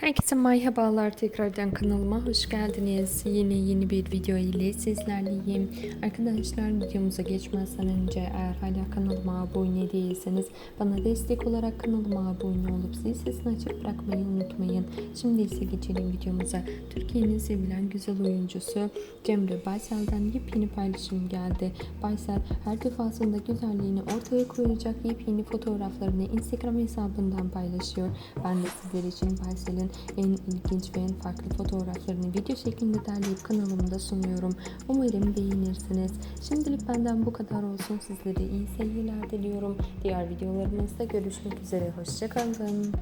Herkese merhabalar tekrardan kanalıma hoş geldiniz. Yine yeni bir video ile sizlerleyim. Arkadaşlar videomuza geçmezden önce eğer hala kanalıma abone değilseniz bana destek olarak kanalıma abone olup zil sesini açıp bırakmayı unutmayın. Şimdi ise geçelim videomuza. Türkiye'nin sevilen güzel oyuncusu Cemre Baysel'den yepyeni paylaşım geldi. Baysel her defasında güzelliğini ortaya koyacak yepyeni fotoğraflarını Instagram hesabından paylaşıyor. Ben de sizler için Baysel'in en ilginç ve en farklı fotoğraflarını video şeklinde derleyip kanalımda sunuyorum. Umarım beğenirsiniz. Şimdilik benden bu kadar olsun. Sizlere iyi seyirler diliyorum. Diğer videolarımızda görüşmek üzere. Hoşçakalın.